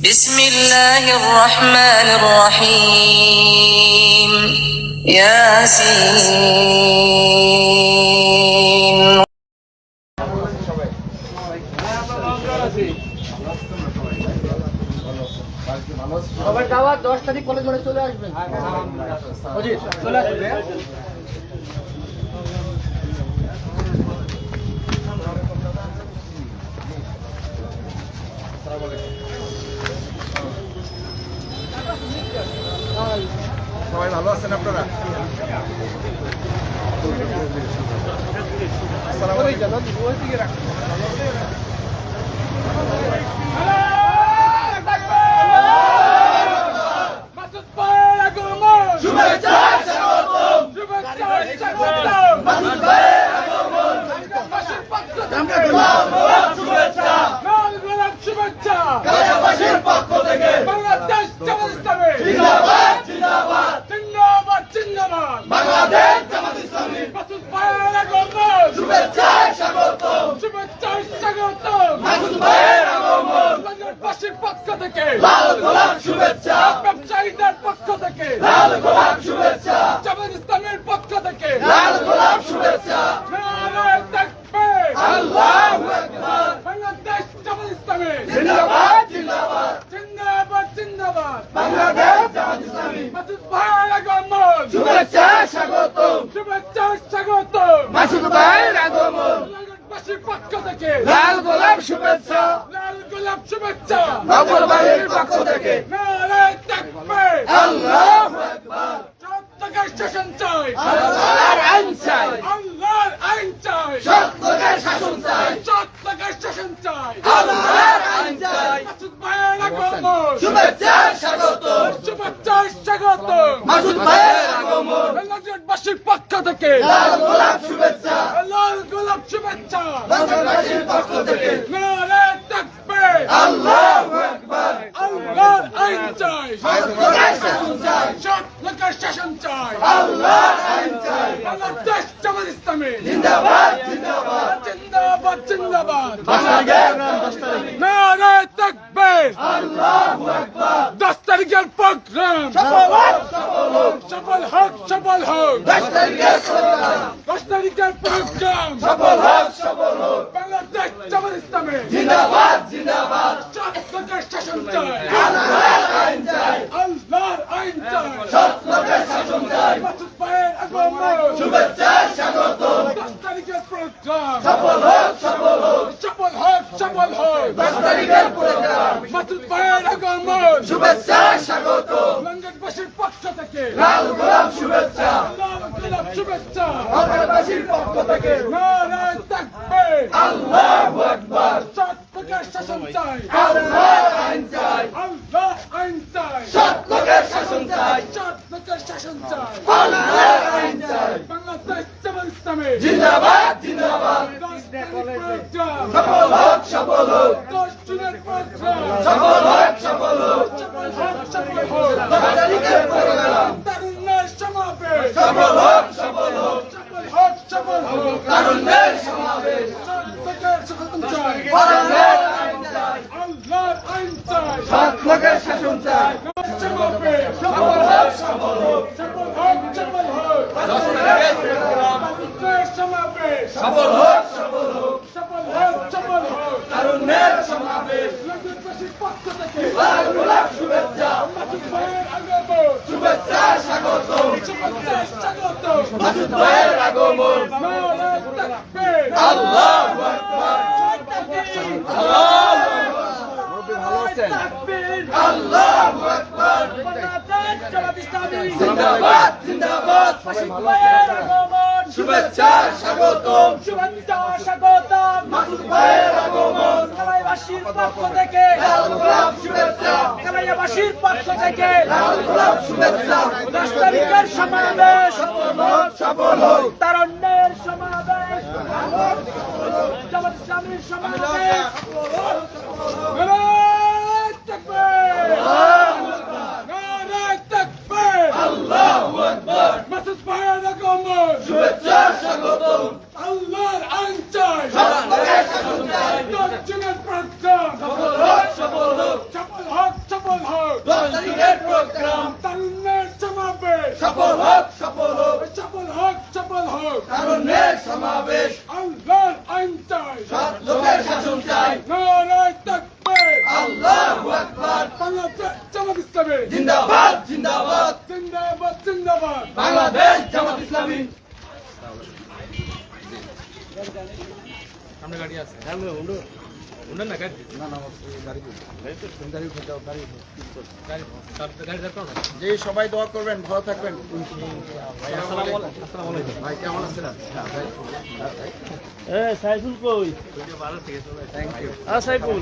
بسم الله الرحمن الرحيم ياسين সবাই দাওয়াত দশ তারিখ কলেজ ঘরে চলে আসবেন অজিত চলে আসবেন সবাই ভালো আছেন আপনারা? আসসালামু আলাইকুম। বাংলাদেশ জামাত ইসলামী জিন্দাবাদ জিন্দাবাদ জিন্দাবাদ জিন্দাবাদ বাংলাদেশ জামাত ইসলামী মাসুদ ভাইয়ের আগমন শুভেচ্ছা স্বাগত শুভেচ্ছা স্বাগত মাসুদ ভাইয়ের আগমন বাংলাদেশের পক্ষ থেকে লাল গোলাপ শুভেচ্ছা ব্যবসায়ীদের পক্ষ থেকে লাল গোলাপ শুভেচ্ছা জামাত ইসলামের পক্ষ থেকে লাল গোলাপ শুভেচ্ছা নারে তাকবীর আল্লাহু আকবার বাংলাদেশ জামাত ইসলামী জিন্দাবাদ জিন্দাবাদ জিন্দাবাদ জিন্দাবাদ বাংলাদেশ জামাত ইসলামী মাসুদ ভাইয়ের আগমন শুভেচ্ছা স্বাগত শুভেচ্ছা স্বাগত মাসুদ ভাইয়ের আগমন বাংলাদেশের পক্ষ থেকে লাল গোলাপ শুভেচ্ছা লাল গোলাপ বাহিনীর পক্ষ থেকে। আল্লাহু শাসন চাই। আল্লাহর আইন চাই। আল্লাহর আইন চাই। সত্যকে শাসন চাই। শাসন চাই। আল্লাহর আইন চাই। মাসুদ ভাইয়ের আগমন। শুভেচ্ছা স্বাগত শুভেচ্ছা স্বাগত মাসুদ ভাইয়ের আগমন। বাংলাদেশবাসীর পক্ষ থেকে। লাল গোলাপ শুভেচ্ছা। লাল গোলাপ শুভেচ্ছা। পক্ষ থেকে। নারে তাকবীর আল্লাহু আইন চাই চাই সত্যকে শাসন চাই বাংলাদেশ জামাত ইসলামী। জিন্দাবাদ জিন্দাবাদ। জিন্দাবাদ জিন্দাবাদ। তাকবীর আল্লাহু আকবার। 10 তারিখের প্রোগ্রাম। সফল হোক। সফল হোক 10 তারিখের প্রোগ্রাম। 10 তারিখের প্রোগ্রাম। সফল হোক সফল হোক। বাংলাদেশ জামাত ইসলামী। জিন্দাবাদ জিন্দাবাদ। সত্যকে শাসন চাই আল্লাহর আইন চাই আল্লাহর আইন চাই সত্যকে শাসন চাই মাসুদ ভাইয়ের আগমন শুভেচ্ছা স্বাগত 10 তারিখের প্রোগ্রাম সফল হোক সফল হোক সফল হোক সফল হোক 10 তারিখের প্রোগ্রাম মাসুদ ভাইয়ের আগমন শুভেচ্ছা স্বাগত আল্লাহু আইন চাই আল্লাহর আইন চাই সত্যকে শাসন চাই সত্যকে শাসন চাই আল্লাহর আইন চাই বাংলাদেশ জামাত ইসলামী জিন্দাবাদ জিন্দাবাদ সফল হোক সফল হোক। সফল হোক সফল হোক। প্রোগ্রাম তারুণ্যের সমাবেশ সফল হোক সফল হোক। সফল হোক তারুণ্যের সমাবেশ। আল্লাহর আইন চাই। চাই সত্যকে শাসন চাই সফল হোক। সফল হোক সফল হোক। সফল হোক সফল হোক। পক্ষ থেকে লাল গোলাপ শুভেচ্ছা মাসুদ ভাইয়ের আগমন শুভেচ্ছা স্বাগত শুভেচ্ছা স্বাগত মাসুদ ভাইয়ের আগমন নারে তাকবীর আল্লাহু আকবার। ভালো আছেন আল্লাহু আকবার জিন্দাবাদ জিন্দাবাদ মাসুদ ভাইয়ের আগমন শুভেচ্ছা স্বাগতম। শুভেচ্ছা স্বাগতম। মাসুদ ভাইয়ের আগমন। কালাইবাসীর পক্ষ থেকে কালাইবাসীর পক্ষ থেকে দশ তারিখের সমাবেশ সফল হোক তার অন্যের সমাবেশ জামাত ইসলামীর সমাবেশ হোক তারুণ্যের সমাবেশ আল্লাহর আইন চাই। সৎ লোকের শাসন চাই। নারায় তাকবে আল্লাহু আকবার। বাংলাদেশ জামাত ইসলামী। জিন্দাবাদ জিন্দাবাদ। জিন্দাবাদ জিন্দাবাদ। বাংলাদেশ জামাত ইসলামী। সামনে গাড়ি আছে। হ্যাঁ যে সবাই দোয়া করবেন ভালো থাকবেন। ভাই কেমন আছেন? সাইফুল কই? Thank you Saiful.